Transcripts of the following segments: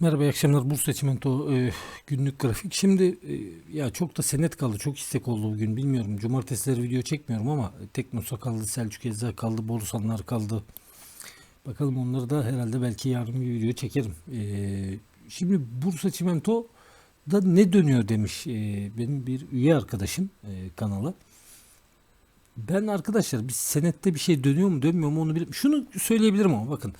Merhaba, iyi akşamlar. Bursa Çimento e, günlük grafik. Şimdi e, ya çok da senet kaldı, çok istek oldu bugün. Bilmiyorum. Cumartesileri video çekmiyorum ama Teknosa kaldı, Selçuk Ecza kaldı, Borusanlar kaldı. Bakalım onları da herhalde belki yarın bir video çekerim. E, şimdi Bursa Çimento da ne dönüyor demiş e, benim bir üye arkadaşım e, kanala. Ben arkadaşlar bir senette bir şey dönüyor mu dönmüyor mu onu bilmiyorum. Şunu söyleyebilirim ama bakın.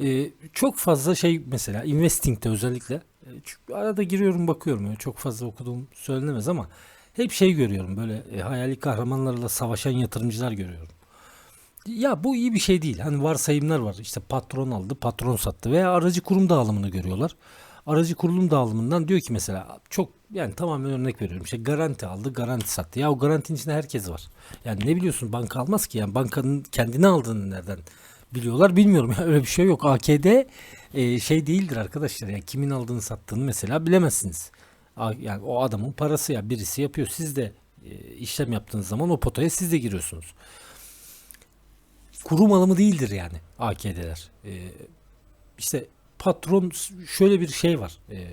Ee, çok fazla şey mesela investing'de özellikle e, çünkü arada giriyorum bakıyorum yani çok fazla okuduğum söylenemez ama hep şey görüyorum böyle e, hayali kahramanlarla savaşan yatırımcılar görüyorum. Ya bu iyi bir şey değil. Hani varsayımlar var. İşte patron aldı, patron sattı veya aracı kurum dağılımını görüyorlar. Aracı kurulum dağılımından diyor ki mesela çok yani tamamen örnek veriyorum. İşte garanti aldı, garanti sattı. Ya o garantinin içinde herkes var. Yani ne biliyorsun banka almaz ki. Yani bankanın kendini aldığını nereden biliyorlar bilmiyorum. Yani öyle bir şey yok. AKD e, şey değildir arkadaşlar. Yani kimin aldığını sattığını mesela bilemezsiniz. Yani o adamın parası ya birisi yapıyor. Siz de e, işlem yaptığınız zaman o potaya siz de giriyorsunuz. Kurum alımı değildir yani AKD'ler. E, işte patron şöyle bir şey var. E,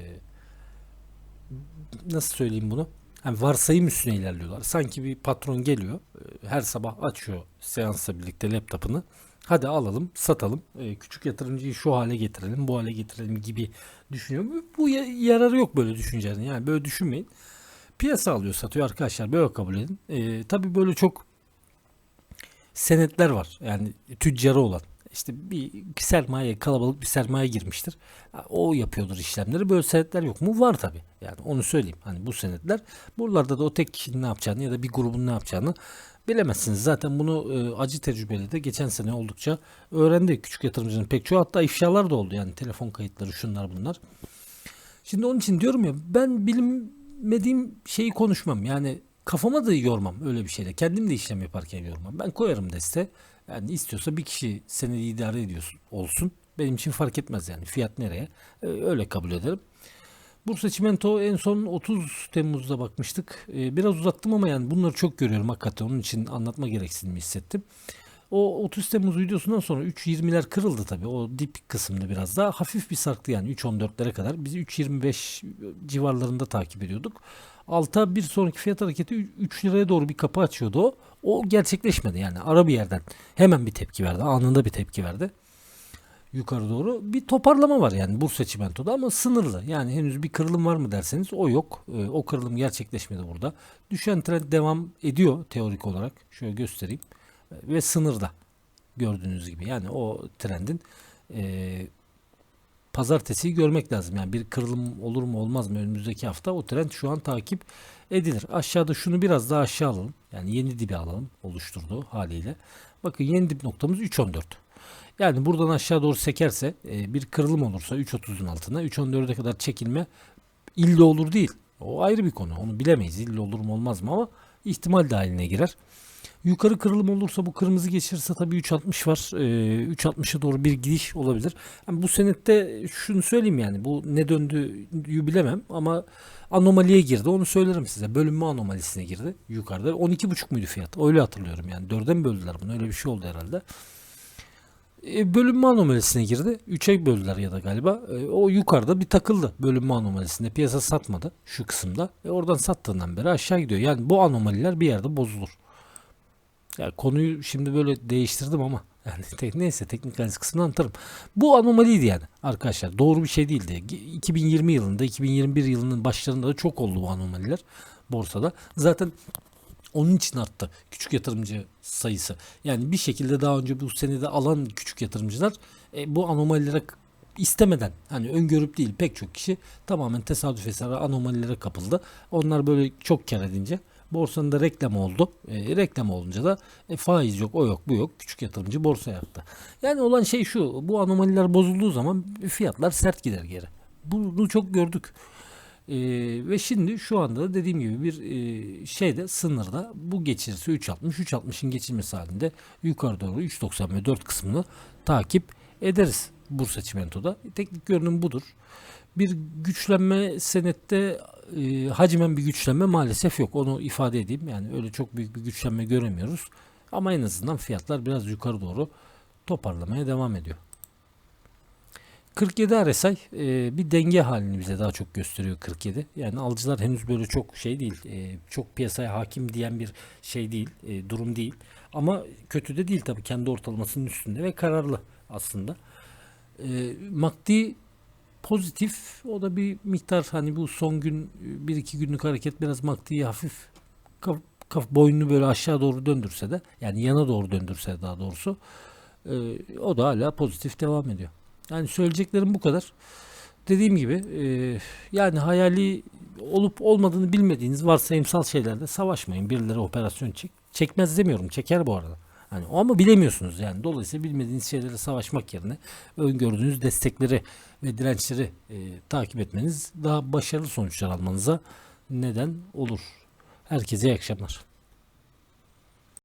nasıl söyleyeyim bunu? Yani varsayım üstüne ilerliyorlar. Sanki bir patron geliyor. e, Her sabah açıyor seansla birlikte laptopunu. Hadi alalım, satalım. e, Küçük yatırımcıyı şu hale getirelim, bu hale getirelim gibi düşünüyor. Bu- Bu ya- yararı yok böyle düşüncenin. Yani böyle düşünmeyin. Piyasa alıyor, satıyor arkadaşlar. Böyle kabul edin. E, tabii böyle çok senetler var. Yani tüccarı olan. İşte bir sermaye, kalabalık bir sermaye girmiştir. O yapıyordur işlemleri. Böyle senetler yok mu? Var tabii. Yani onu söyleyeyim. Hani bu senetler. Buralarda da o tek kişinin ne yapacağını ya da bir grubun ne yapacağını bilemezsiniz. Zaten bunu e, acı tecrübeyle de geçen sene oldukça öğrendi küçük yatırımcının pek çoğu. Hatta ifşalar da oldu yani telefon kayıtları şunlar bunlar. Şimdi onun için diyorum ya ben bilinmediğim şeyi konuşmam. Yani kafama da yormam öyle bir şeyle. Kendim de işlem yaparken yormam. Ben koyarım deste. Yani istiyorsa bir kişi seni idare ediyorsun olsun. Benim için fark etmez yani. Fiyat nereye? Ee, öyle kabul ederim. Bursa Çimento en son 30 Temmuz'da bakmıştık. Ee, biraz uzattım ama yani bunları çok görüyorum hakikaten. Onun için anlatma gereksinimi hissettim. O 30 Temmuz videosundan sonra 3.20'ler kırıldı tabii. O dip kısımda biraz daha hafif bir sarktı yani 3.14'lere kadar. Biz 3.25 civarlarında takip ediyorduk. Alta bir sonraki fiyat hareketi 3 liraya doğru bir kapı açıyordu o. O gerçekleşmedi yani ara bir yerden hemen bir tepki verdi. Anında bir tepki verdi yukarı doğru bir toparlama var yani Bursa Çimento'da ama sınırlı. Yani henüz bir kırılım var mı derseniz o yok. Ee, o kırılım gerçekleşmedi burada. Düşen trend devam ediyor teorik olarak. Şöyle göstereyim. Ee, Ve sınırda gördüğünüz gibi. Yani o trendin e, pazartesiyi görmek lazım. Yani bir kırılım olur mu olmaz mı önümüzdeki hafta o trend şu an takip edilir. Aşağıda şunu biraz daha aşağı alalım. Yani yeni dibi alalım oluşturduğu haliyle. Bakın yeni dip noktamız 3.14. Yani buradan aşağı doğru sekerse e, bir kırılım olursa 3.30'un altına 3.14'e kadar çekilme ille olur değil. O ayrı bir konu. Onu bilemeyiz. İlle olur mu olmaz mı ama ihtimal dahiline girer. Yukarı kırılım olursa bu kırmızı geçirse tabii 3.60 var. Ee, 3.60'a doğru bir gidiş olabilir. Yani bu senette şunu söyleyeyim yani bu ne döndüğü bilemem ama anomaliye girdi. Onu söylerim size. Bölünme anomalisine girdi yukarıda. 12.5 muydu fiyat? Öyle hatırlıyorum yani. 4'e mi böldüler bunu? Öyle bir şey oldu herhalde. E, bölünme anomalisine girdi. 3'e böldüler ya da galiba. E, o yukarıda bir takıldı bölünme anomalisinde. Piyasa satmadı şu kısımda. E, oradan sattığından beri aşağı gidiyor. Yani bu anomaliler bir yerde bozulur. Ya konuyu şimdi böyle değiştirdim ama yani tek, neyse teknik analiz kısmını anlatırım. Bu anomaliydi yani arkadaşlar. Doğru bir şey değildi. Ge- 2020 yılında, 2021 yılının başlarında da çok oldu bu anomaliler borsada. Zaten onun için arttı küçük yatırımcı sayısı. Yani bir şekilde daha önce bu senede alan küçük yatırımcılar e, bu anomalilere istemeden hani öngörüp değil pek çok kişi tamamen tesadüf eseri anomalilere kapıldı. Onlar böyle çok kar edince borsanın da reklam oldu. E, reklam olunca da e, faiz yok o yok bu yok küçük yatırımcı borsa yattı. Yani olan şey şu bu anomaliler bozulduğu zaman fiyatlar sert gider geri. Bunu çok gördük. Ee, ve şimdi şu anda da dediğim gibi bir e, şeyde sınırda bu geçirse 3.60 3.60'ın geçilmesi halinde yukarı doğru 3.90 ve 4 kısmını takip ederiz Bursa Çimento'da. Teknik görünüm budur. Bir güçlenme senette e, hacmen bir güçlenme maalesef yok. Onu ifade edeyim. Yani öyle çok büyük bir güçlenme göremiyoruz. Ama en azından fiyatlar biraz yukarı doğru toparlamaya devam ediyor. 47 RSI e, bir denge halini bize daha çok gösteriyor 47. Yani alıcılar henüz böyle çok şey değil, e, çok piyasaya hakim diyen bir şey değil, e, durum değil. Ama kötü de değil tabii kendi ortalamasının üstünde ve kararlı aslında. E, MACD pozitif. O da bir miktar hani bu son gün bir iki günlük hareket biraz MACD'yi hafif kaf, kaf boynunu böyle aşağı doğru döndürse de yani yana doğru döndürse daha doğrusu e, o da hala pozitif devam ediyor. Yani söyleyeceklerim bu kadar. Dediğim gibi e, yani hayali olup olmadığını bilmediğiniz varsayımsal şeylerde savaşmayın. Birileri operasyon çek. Çekmez demiyorum. Çeker bu arada. Hani ama bilemiyorsunuz yani. Dolayısıyla bilmediğiniz şeylere savaşmak yerine öngördüğünüz destekleri ve dirençleri e, takip etmeniz daha başarılı sonuçlar almanıza neden olur. Herkese iyi akşamlar.